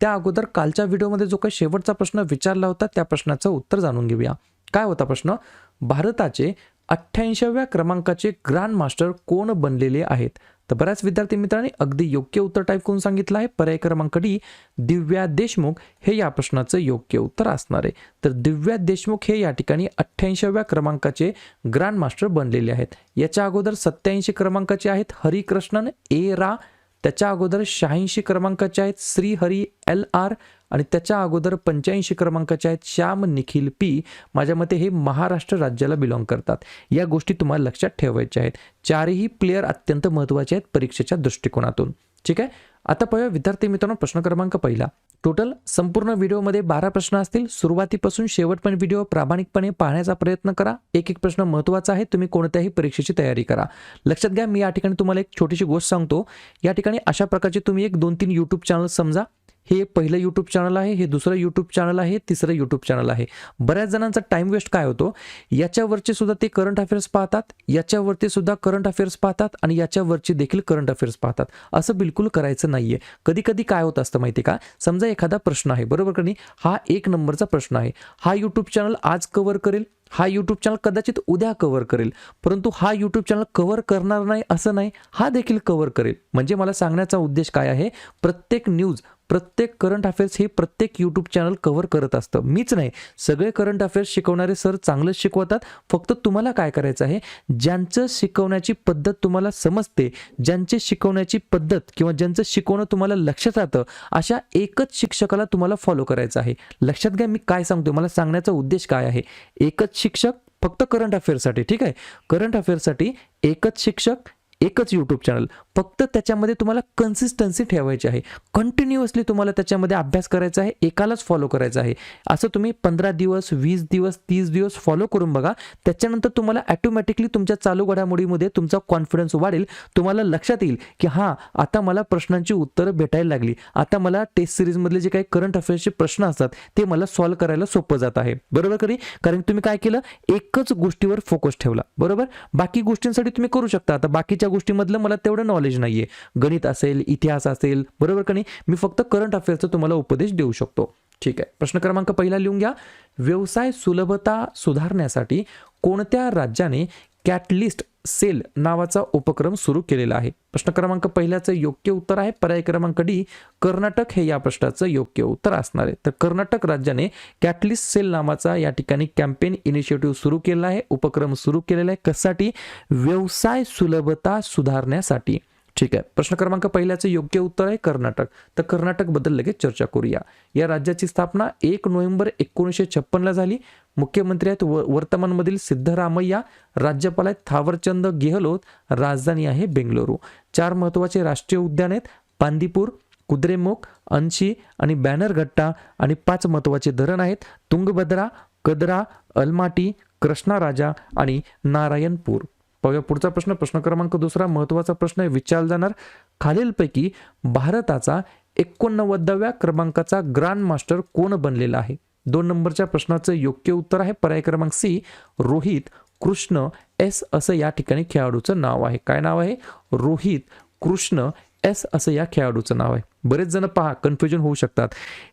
त्या अगोदर कालच्या व्हिडिओमध्ये जो काही शेवटचा प्रश्न विचारला होता त्या प्रश्नाचं उत्तर जाणून घेऊया. काय होता प्रश्न? भारताचे अठ्ठ्याऐंशाव्या क्रमांकाचे ग्रँड मास्टर कोण बनलेले आहेत? तर बऱ्याच विद्यार्थी मित्रांनी अगदी योग्य उत्तर टाईप करून सांगितलं आहे. पर्याय क्रमांक डी दिव्या देशमुख हे या प्रश्नाचं योग्य उत्तर असणार आहे. तर दिव्या देशमुख हे या ठिकाणी अठ्ठ्याऐंशाव्या क्रमांकाचे ग्रँड मास्टर बनलेले आहेत. याच्या अगोदर सत्याऐंशी क्रमांकाचे आहेत हरिकृष्णन ए रा त्याच्या अगोदर शहाऐंशी क्रमांकाचे आहेत श्रीहरी एल आर आणि त्याच्या अगोदर पंच्याऐंशी क्रमांकाचे आहेत श्याम निखिल पी. माझ्या मते हे महाराष्ट्र राज्याला बिलॉंग करतात. या गोष्टी तुम्हाला लक्षात ठेवायच्या आहेत. चारही प्लेयर अत्यंत महत्त्वाचे आहेत परीक्षेच्या दृष्टिकोनातून. ठीक आहे? आता पाहूया विद्यार्थी मित्रांनो प्रश्न क्रमांक पहिला. टोटल संपूर्ण व्हिडिओमध्ये बारा प्रश्न असतील. सुरुवातीपासून शेवटपर्यंत व्हिडिओ प्रामाणिकपणे पाहण्याचा प्रयत्न करा. एक एक प्रश्न महत्त्वाचा आहे. तुम्ही कोणत्याही परीक्षेची तयारी करा. लक्षात घ्या मी या ठिकाणी तुम्हाला एक छोटीशी गोष्ट सांगतो. या ठिकाणी अशा प्रकारचे तुम्ही एक दोन तीन यूट्यूब चॅनल समजा. हे पहिलं यूट्यूब चॅनल आहे हे दुसरं यूट्यूब चॅनल आहे तिसरं यूट्यूब चॅनल आहे. बऱ्याच जणांचा टाइम वेस्ट काय होतो? याच्यावरचे सुद्धा ते करंट अफेअर्स पाहतात याच्यावरती सुद्धा करंट अफेअर्स पाहतात आणि याच्यावरचे देखील करंट अफेअर्स पाहतात. असं बिलकुल करायचं नाही. नाहीये. कधी कधी काय होत असतं माहिती का? समजा एखादा प्रश्न आहे बरोबर का नाही? हा एक नंबरचा प्रश्न आहे. हा यूट्यूब चॅनल आज कव्हर करेल हा यूट्यूब चॅनल कदाचित उद्या कव्हर करेल. परंतु हा यूट्यूब चॅनल कव्हर करणार नाही असं नाही हा देखील कव्हर करेल. म्हणजे मला सांगण्याचा उद्देश काय आहे? प्रत्येक न्यूज प्रत्येक करंट अफेअर्स हे प्रत्येक यूट्यूब चॅनल कव्हर करत असतं. मीच नाही. सगळे करंट अफेअर्स शिकवणारे सर चांगलंच शिकवतात. फक्त तुम्हाला काय करायचं आहे? ज्यांचं शिकवण्याची पद्धत तुम्हाला समजते ज्यांचे शिकवण्याची पद्धत किंवा ज्यांचं शिकवणं तुम्हाला लक्षात राहतं अशा एकच शिक्षकाला तुम्हाला फॉलो करायचं आहे. लक्षात घ्या मी काय सांगतो मला सांगण्याचा उद्देश काय आहे? एकच शिक्षक फक्त करंट अफेअरसाठी ठीक आहे? करंट अफेअरसाठी एकच शिक्षक एकच यूट्यूब चॅनल फक्त त्याच्यामध्ये तुम्हाला कन्सिस्टन्सी ठेवायची आहे. कंटिन्युअसली तुम्हाला त्याच्यामध्ये अभ्यास करायचा आहे एकालाच फॉलो करायचा आहे. असं तुम्ही पंधरा दिवस वीस दिवस तीस दिवस फॉलो करून बघा. त्याच्यानंतर तुम्हाला ॲटोमॅटिकली तुमच्या चालू घडामोडीमध्ये तुमचा कॉन्फिडन्स वाढेल. तुम्हाला लक्षात येईल की हां आता मला प्रश्नांची उत्तरं भेटायला लागली. आता मला टेस्ट सिरीजमधले जे काही करंट अफेअर्सचे प्रश्न असतात ते मला सॉल्व्ह करायला सोपं जात आहे. बरोबर करी कारण तुम्ही काय केलं? एकच गोष्टीवर फोकस ठेवला. बरोबर? बाकी गोष्टींसाठी तुम्ही करू शकता. आता बाकीच्या गोष्टीमधलं मला तेवढं नॉलेज नाही आहे गणित असेल इतिहास असेल बरोबर का नाही? मी फक्त करंट अफेअर्सचा तुम्हाला उपदेश देऊ शकतो. ठीक आहे. प्रश्न क्रमांक पहिला लिहून घ्या. व्यवसाय सुलभता सुधारण्यासाठी कोणत्या राज्याने कॅटलिस्ट सेल नावाचा उपक्रम सुरू केलेला आहे. प्रश्न क्रमांक पहिल्याचं योग्य उत्तर आहे. पर्याय क्रमांक डी कर्नाटक हे या प्रश्नाचं योग्य उत्तर असणार आहे. तर कर्नाटक राज्याने कॅटलिस्ट सेल नावाचा या ठिकाणी कॅम्पेन इनिशिएटिव्ह सुरू केला आहे. उपक्रम सुरू केलेला आहे. कशासाठी? व्यवसाय सुलभता सुधारण्यासाठी. ठीक आहे. प्रश्न क्रमांक पहिल्याचं योग्य उत्तर आहे कर्नाटक. तर कर्नाटकबद्दल लगेच चर्चा करूया. या राज्याची स्थापना एक नोव्हेंबर एकोणीसशे छप्पनला झाली. मुख्यमंत्री आहेत व वर्तमानमधील सिद्धरामय्या राज्यपाल आहेत थावरचंद गेहलोत राजधानी आहे बेंगलुरू. चार महत्त्वाचे राष्ट्रीय उद्यान आहेत. बांदीपूर कुद्रेमुख अंशी आणि बॅनरघट्टा आणि पाच महत्त्वाचे धरण आहेत. तुंगभद्रा कदरा अलमाटी कृष्णा राजा आणि नारायणपूर. पाहूया पुढचा प्रश्न. प्रश्न क्रमांक दुसरा महत्त्वाचा प्रश्न आहे. विचारला जाणार. खालीलपैकी भारताचा एकोणनव्वदाव्या क्रमांकाचा ग्रँड मास्टर कोण बनलेला आहे? दोन नंबरच्या प्रश्नाचं योग्य उत्तर आहे. पर्याय क्रमांक सी रोहित कृष्ण एस असं या ठिकाणी खेळाडूचं नाव आहे. काय नाव आहे? रोहित कृष्ण एस असं या खेळाडूचं नाव आहे. बरेच जण पहा कन्फ्युजन होऊ शकतात.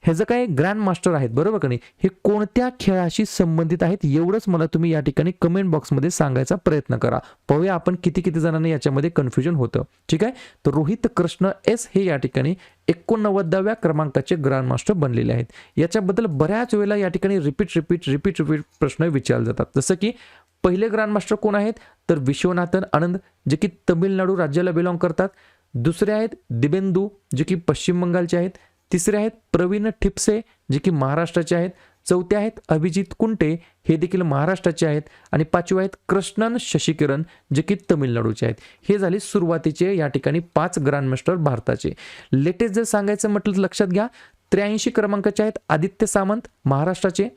हे जे काही ग्रँड मास्टर आहेत बरोबर का नाही? हे कोणत्या खेळाशी संबंधित आहेत एवढंच मला तुम्ही या ठिकाणी कमेंट बॉक्समध्ये सांगायचा प्रयत्न करा. पाहूया आपण किती किती जणांना याच्यामध्ये कन्फ्युजन होतं. ठीक आहे? तर रोहित कृष्ण एस हे या ठिकाणी एकोणनव्वदाव्या क्रमांकाचे ग्रँड मास्टर बनलेले आहेत. याच्याबद्दल बऱ्याच वेळेला या ठिकाणी रिपीट रिपीट रिपीट रिपीट प्रश्न विचारले जातात. जसं की पहिले ग्रँड मास्टर कोण आहेत? तर विश्वनाथन आनंद जे की तमिळनाडू राज्याला बिलॉंग करतात. दुसरे आहेत दिबेंदू जे की पश्चिम बंगालचे आहेत. तिसरे आहेत प्रवीण ठिपसे जे की महाराष्ट्राचे आहेत. चौथे आहेत अभिजित कुंटे हे देखील महाराष्ट्राचे आहेत. आणि पाचवे आहेत कृष्णन शशिकिरण जे की तमिळनाडूचे आहेत. हे झाले सुरुवातीचे या ठिकाणी पाच ग्रँडमास्टर भारताचे. लेटेस्ट जर सांगायचं म्हटलं तर लक्षात घ्या त्र्याऐंशी क्रमांकाचे आहेत आदित्य सामंत महाराष्ट्राचे.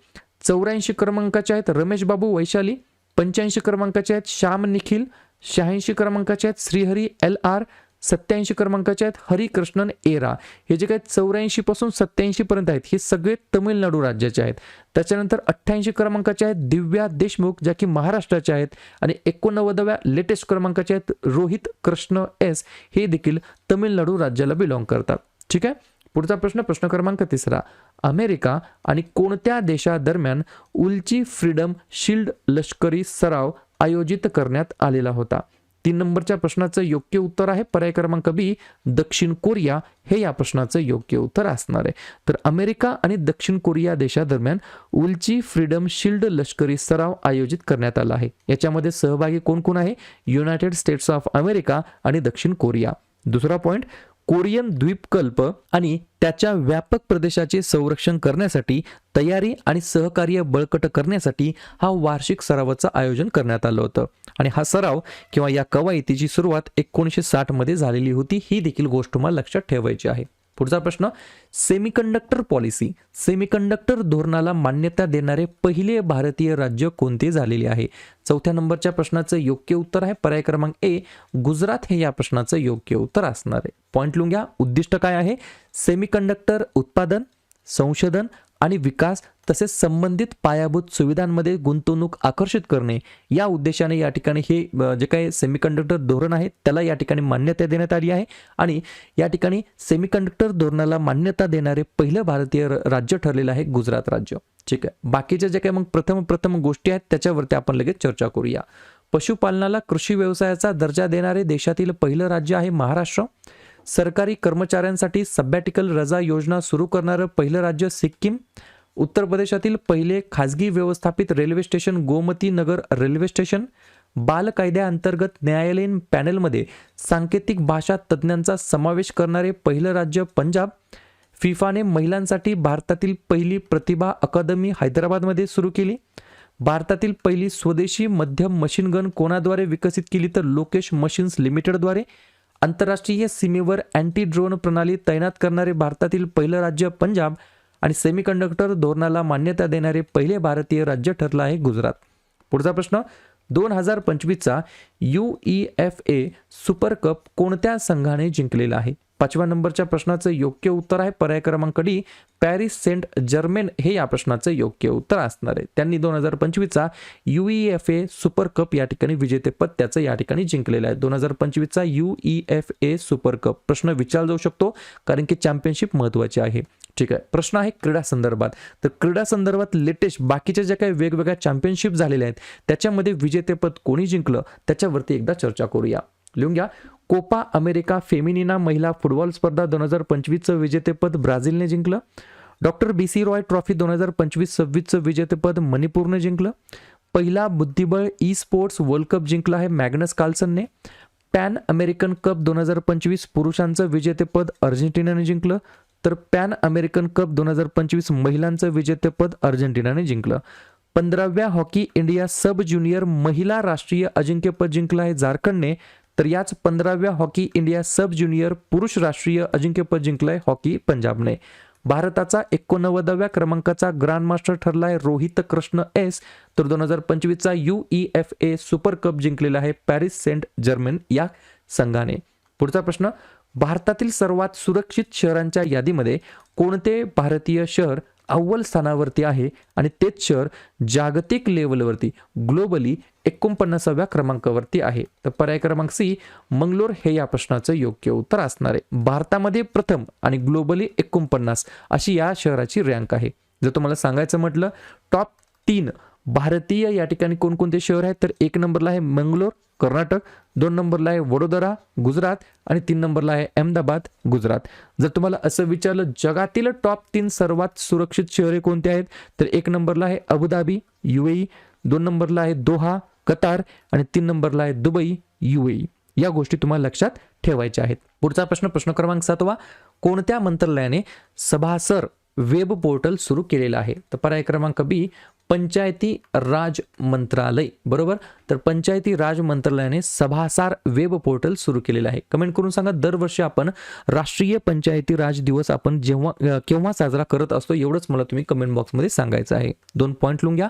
चौऱ्याऐंशी क्रमांकाचे आहेत रमेश बाबू वैशाली. पंच्याऐंशी क्रमांकाचे आहेत श्याम निखिल. शहाऐंशी क्रमांकाचे आहेत श्रीहरी एल आर. सत्याऐंशी क्रमांकाचे आहेत हरिकृष्णन एरा. हे जे काही चौऱ्याऐंशी पासून सत्याऐंशी पर्यंत आहेत हे सगळे तमिळनाडू राज्याचे आहेत. त्याच्यानंतर अठ्ठ्याऐंशी क्रमांकाचे आहेत दिव्या देशमुख ज्या की महाराष्ट्राच्या आहेत. आणि एकोणनव्वदाव्या लेटेस्ट क्रमांकाचे आहेत रोहित कृष्ण एस. हे देखील तमिळनाडू राज्याला बिलॉंग करतात. ठीक आहे? पुढचा प्रश्न प्रश्न क्रमांक तिसरा. अमेरिका आणि कोणत्या देशादरम्यान उलची फ्रीडम शिल्ड लष्करी सराव आयोजित करण्यात आलेला होता? तीन नंबरच्या प्रश्नाचं योग्य उत्तर आहे. पर्याय क्रमांक बी दक्षिण कोरिया हे या प्रश्नाचं योग्य उत्तर असणार आहे. तर अमेरिका आणि दक्षिण कोरिया देशादरम्यान उलची फ्रीडम शिल्ड लष्करी सराव आयोजित करण्यात आला आहे. याच्यामध्ये सहभागी कोण कोण आहे? युनायटेड स्टेट्स ऑफ अमेरिका आणि दक्षिण कोरिया. दुसरा पॉइंट कोरियन द्वीपकल्प आणि त्याच्या व्यापक प्रदेशाचे संरक्षण करण्यासाठी तयारी आणि सहकार्य बळकट करण्यासाठी हा वार्षिक सरावाचं आयोजन करण्यात आलं होतं. आणि हा सराव किंवा या कवायतीची सुरुवात एकोणीसशे साठमध्ये झालेली होती ही देखील गोष्ट तुम्हाला लक्षात ठेवायची आहे. पुढचा प्रश्न सेमीकंडक्टर पॉलिसी सेमीकंडक्टर धोरणाला मान्यता देणारे पहिले भारतीय राज्य कोणते झालेले आहे? चौथ्या नंबरच्या प्रश्नाचं योग्य उत्तर आहे. पर्याय क्रमांक ए गुजरात हे या प्रश्नाचं योग्य उत्तर असणार आहे. पॉईंट लिहून घ्या उद्दिष्ट काय आहे? सेमीकंडक्टर उत्पादन संशोधन आणि विकास तसेच संबंधित पायाभूत सुविधांमध्ये गुंतवणूक आकर्षित करणे. या उद्देशाने या ठिकाणी हे जे काही सेमीकंडक्टर धोरण आहे त्याला या ठिकाणी मान्यता देण्यात आली आहे. आणि या ठिकाणी सेमीकंडक्टर धोरणाला मान्यता देणारे पहिलं भारतीय राज्य ठरलेलं आहे गुजरात राज्य. ठीक आहे. बाकीच्या जे काही मग प्रथम प्रथम गोष्टी आहेत त्याच्यावरती आपण लगेच चर्चा करूया. पशुपालनाला कृषी व्यवसायाचा दर्जा देणारे देशातील पहिलं राज्य आहे महाराष्ट्र. सरकारी कर्मचाऱ्यांसाठी सब्बॅटिकल रजा योजना सुरू करणारं पहिलं राज्य सिक्कीम उत्तर प्रदेशातील पहिले खाजगी व्यवस्थापित railway station Gomti Nagar railway station बाल कायद्याअंतर्गत न्यायालयीन पॅनेलमध्ये सांकेतिक भाषा तज्ज्ञांचा समावेश करणारे पहिलं राज्य पंजाब फिफाने महिलांसाठी भारतातील पहिली प्रतिभा अकादमी हैदराबादमध्ये सुरू केली. भारतातील पहिली स्वदेशी मध्यम मशीन गन कोणाद्वारे विकसित केली तर लोकेश मशीन्स लिमिटेडद्वारे? आंतरराष्ट्रीय सीमेवर अँटी ड्रोन प्रणाली तैनात करणारे भारतातील पहिलं राज्य पंजाब आणि सेमीकंडक्टर धोरणाला मान्यता देणारे पहिले भारतीय राज्य ठरलं आहे गुजरात. पुढचा प्रश्न दोन हजार पंचवीसचा U E F A super cup कोणत्या संघाने जिंकलेला आहे? पाचव्या नंबरच्या प्रश्नाचं योग्य उत्तर आहे. पर्याय क्रमांक डी पॅरिस सेंट जर्मेन हे या प्रश्नाचं योग्य उत्तर असणार आहे. त्यांनी दोन हजार पंचवीसचा U E F A super cup या ठिकाणी विजेतेपद त्याचं या ठिकाणी जिंकलेलं आहे. दोन हजार पंचवीसचा U E F A super cup प्रश्न विचारला जाऊ शकतो कारण की चॅम्पियनशिप महत्वाची आहे. ठीक आहे. प्रश्न आहे क्रीडा संदर्भात. तर क्रीडा संदर्भात लेटेस्ट बाकीच्या ज्या काही वेगवेगळ्या चॅम्पियनशिप झालेल्या आहेत त्याच्यामध्ये विजेतेपद कोणी जिंकलं त्याच्यावरती एकदा चर्चा करूया. लिहून घ्या. कोपा अमेरिका फेमिनिना महिला फुटबॉल स्पर्धा दोन हजार पंचवीसचं विजेतेपद ब्राझीलने जिंकलं. Doctor B C Roy trophy दोन हजार पंचवीस सव्वीसचं विजेतेपद मणिपूरने जिंकलं. पहिला बुद्धिबळ ई स्पोर्ट्स वर्ल्ड कप जिंकला आहे मॅग्नस कार्लसनने. पॅन अमेरिकन कप दोन हजार पंचवीस पुरुषांचं विजेतेपद अर्जेंटिनाने जिंकलं. तर पॅन अमेरिकन कप दोन हजार पंचवीस महिलांचं विजेतेपद अर्जेंटिनाने जिंकलं. पंधराव्या हॉकी इंडिया सब ज्युनियर महिला राष्ट्रीय अजिंक्यपद जिंकलं आहे झारखंडने. तर याच पंधराव्या हॉकी इंडिया सब ज्युनियर पुरुष राष्ट्रीय अजिंक्यपद जिंकलंय हॉकी पंजाबने. भारताचा एकोणनव्वदाव्या क्रमांकाचा ग्रँडमास्टर ठरलाय रोहित कृष्ण एस. तर दोन हजार पंचवीसचा U E F A super cup जिंकलेला आहे पॅरिस सेंट जर्मन या संघाने. पुढचा प्रश्न भारतातील सर्वात सुरक्षित शहरांच्या यादीमध्ये कोणते भारतीय शहर अव्वल स्थानावरती आहे आणि तेच शहर जागतिक लेवलवरती ग्लोबली एकोणपन्नासाव्या क्रमांकावरती आहे. तर पर्याय क्रमांक सी मंगलोर हे या प्रश्नाचं योग्य उत्तर असणार आहे. भारतामध्ये प्रथम आणि ग्लोबली एकोणपन्नास अशी या शहराची रँक आहे. जर तुम्हाला सांगायचं म्हटलं टॉप तीन भारतीय या ठिकाणी कोणकोणते शहर आहेत तर एक नंबरला आहे मंगलोर कर्नाटक दोन नंबरला आहे वडोदरा गुजरात आणि तीन नंबरला आहे अहमदाबाद गुजरात. जर तुम्हाला असं विचारलं जगातील टॉप तीन सर्वात सुरक्षित शहरे कोणती आहेत? तर एक नंबरला आहे अबुधाबी युएई दोन नंबरला आहे दोहा कतार आणि तीन नंबरला आहे दुबई युएई या गोष्टी तुम्हाला लक्षात ठेवायच्या आहेत. पुढचा प्रश्न प्रश्न क्रमांक सातवा कोणत्या मंत्रालयाने सभासर वेब पोर्टल सुरू केलेलं आहे? तर पर्याय क्रमांक बी पंचायती राज मंत्रालय बरोबर? तर पंचायती राज मंत्रालयाने सभासार वेब पोर्टल सुरू केलेलं आहे. कमेंट करून सांगा दरवर्षी आपण राष्ट्रीय पंचायती राज दिवस आपण जेव्हा केव्हा साजरा करत असतो एवढंच मला तुम्ही कमेंट बॉक्समध्ये सांगायचं आहे. दोन पॉईंट लिहून घ्या.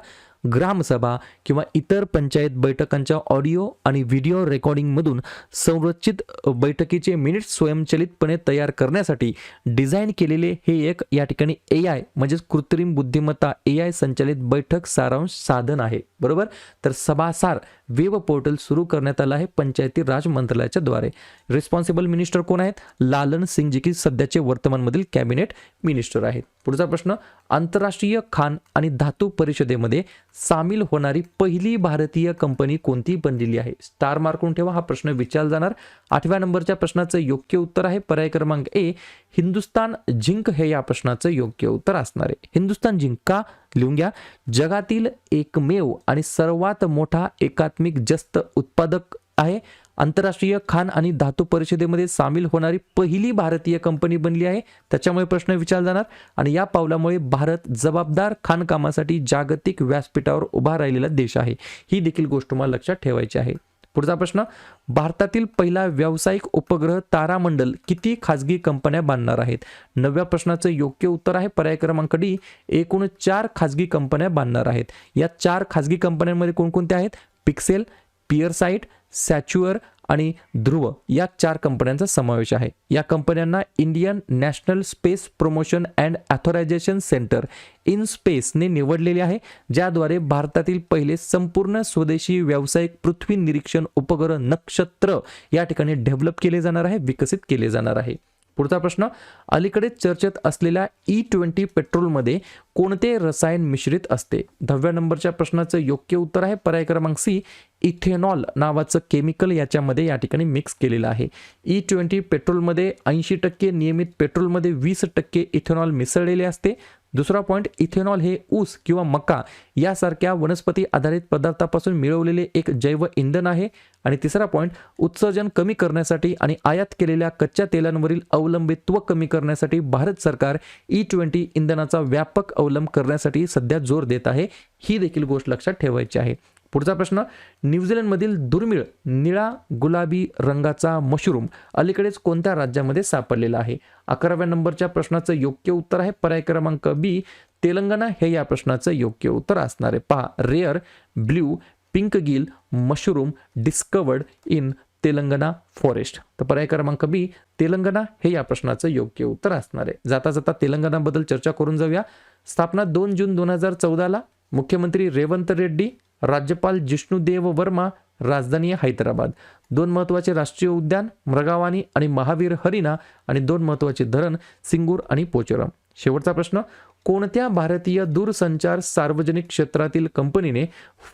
ग्रामसभा किंवा इतर पंचायत बैठकांच्या ऑडिओ आणि व्हिडिओ रेकॉर्डिंगमधून संरचित बैठकीचे मिनिट्स स्वयंचलितपणे तयार करण्यासाठी डिझाईन केलेले हे एक या ठिकाणी ए आय म्हणजेच कृत्रिम बुद्धिमत्ता ए आय संचालित बैठक सारांश साधन आहे. बरोबर? तर सभासार वेब पोर्टल सुरू करण्यात आलं आहे पंचायती राज मंत्रालयाच्या द्वारे. रिस्पॉन्सिबल मिनिस्टर कोण आहेत? लालन सिंगजी की सध्याचे वर्तमानमधील कॅबिनेट मिनिस्टर आहेत. पुढचा प्रश्न आंतरराष्ट्रीय खान आणि धातू परिषदेमध्ये सामील होणारी पहिली भारतीय कंपनी कोणती बनलेली आहे? स्टार मार्कून ठेवा हा प्रश्न विचारला जाणार. आठव्या नंबरच्या प्रश्नाचं योग्य उत्तर आहे. पर्याय क्रमांक ए हिंदुस्तान झिंक हे या प्रश्नाचं योग्य उत्तर असणार आहे. हिंदुस्तान झिंक का? लिहून घ्या. जगातील एकमेव आणि सर्वात मोठा एकात्मिक जस्त उत्पादक आहे. आंतरराष्ट्रीय खान आणि धातू परिषदेमध्ये सामील होणारी पहिली भारतीय कंपनी बनली आहे. त्याच्यामुळे प्रश्न विचारला जाणार. आणि या पावलामुळे भारत जबाबदार खाणकामासाठी जागतिक व्यासपीठावर उभा राहिलेला देश आहे. ही देखील गोष्ट मला लक्षात ठेवायची आहे. पुढचा प्रश्न भारतातील पहिला व्यावसायिक उपग्रह तारामंडल किती खाजगी कंपन्या बांधणार आहेत? नवव्या प्रश्नाचं योग्य उत्तर आहे. पर्याय क्रमांक डी एकूण चार खाजगी कंपन्या बांधणार आहेत. या चार खाजगी कंपन्यांमध्ये कोणकोणत्या आहेत? पिक्सेल पिअरसाईट सॅच्युअर आणि ध्रुव या चार कंपन्यांचा समावेश आहे. या कंपन्यांना Indian national space promotion and authorisation centre IN स्पेसने निवडलेले आहे ज्याद्वारे भारतातील पहिले संपूर्ण स्वदेशी व्यावसायिक पृथ्वी निरीक्षण उपग्रह नक्षत्र या ठिकाणी डेव्हलप केले जाणार आहे विकसित केले जाणार आहे. पुढचा प्रश्न अलीकडेच चर्चेत असलेल्या ई ट्वेंटी पेट्रोलमध्ये कोणते रसायन मिश्रित असते? दहाव्या नंबरच्या प्रश्नाचं योग्य उत्तर आहे पर्याय क्रमांक सी इथेनॉल नावाचं केमिकल याच्यामध्ये या ठिकाणी मिक्स केलेलं आहे. E ई ट्वेंटी पेट्रोलमध्ये ऐंशी टक्के नियमित पेट्रोलमध्ये वीस टक्के इथेनॉल मिसळलेले असते. दुसरा पॉईंट इथेनॉल हे ऊस किंवा मका यासारख्या वनस्पती आधारित पदार्थापासून मिळवलेले एक जैव इंधन आहे. आणि तिसरा पॉईंट उत्सर्जन कमी करण्यासाठी आणि आयात केलेल्या कच्च्या तेलांवरील अवलंबित्व कमी करण्यासाठी भारत सरकार e ई ट्वेंटी इंधनाचा व्यापक अवलंब करण्यासाठी सध्या जोर देत आहे. ही देखील गोष्ट लक्षात ठेवायची आहे. पुढचा प्रश्न न्यूझीलंडमधील दुर्मिळ निळा गुलाबी रंगाचा मशरूम अलीकडेच कोणत्या राज्यामध्ये सापडलेला आहे? अकराव्या नंबरच्या प्रश्नाचं योग्य उत्तर आहे पर्याय क्रमांक बी तेलंगणा. हे या प्रश्नाचं योग्य उत्तर असणार आहे. पहा rare blue pink gill mushroom discovered in Telangana forest तर पर्याय क्रमांक बी तेलंगणा. हे या प्रश्नाचं योग्य उत्तर असणार आहे. जाता जाता तेलंगणाबद्दल चर्चा करून जाऊया. स्थापना दोन जून दोन हजार चौदाला मुख्यमंत्री रेवंत रेड्डी राज्यपाल जिष्णुदेव वर्मा राजधानी हैदराबाद. दोन महत्त्वाचे राष्ट्रीय उद्यान मृगावानी आणि महावीर हरिणा आणि दोन महत्त्वाचे धरण सिंगूर आणि पोचरम. शेवटचा प्रश्न कोणत्या भारतीय दूरसंचार सार्वजनिक क्षेत्रातील कंपनीने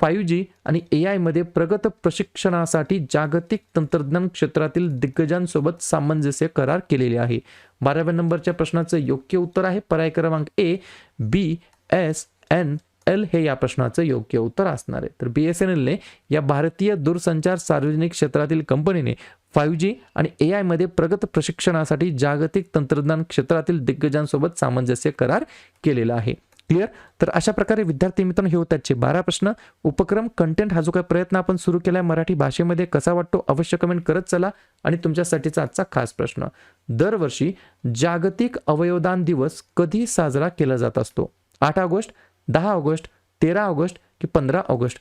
फाईव्ह जी आणि ए आयमध्ये प्रगत प्रशिक्षणासाठी जागतिक तंत्रज्ञान क्षेत्रातील दिग्गजांसोबत सामंजस्य करार केलेले आहे? बाराव्या नंबरच्या प्रश्नाचं योग्य उत्तर आहे. पर्याय क्रमांक A B S N L हे या प्रश्नाचं योग्य उत्तर असणार आहे. तर बी एस एन एलने या भारतीय दूरसंचार सार्वजनिक क्षेत्रातील कंपनीने फाईव्ह जी आणि ए आयमध्ये प्रगत प्रशिक्षणासाठी जागतिक तंत्रज्ञान क्षेत्रातील दिग्गजांसोबत सामंजस्य करार केलेला आहे. क्लिअर तर अशा प्रकारे विद्यार्थी मित्रांनो हे होतात बारा प्रश्न. उपक्रम कंटेंट हा जो काही प्रयत्न आपण सुरू केला आहे मराठी भाषेमध्ये कसा वाटतो अवश्य कमेंट करत चला. आणि तुमच्यासाठीचा आजचा खास प्रश्न. दरवर्षी जागतिक अवयवदान दिवस कधी साजरा केला जात असतो? आठ ऑगस्ट दहा ऑगस्ट तेरा ऑगस्ट की पंधरा ऑगस्ट.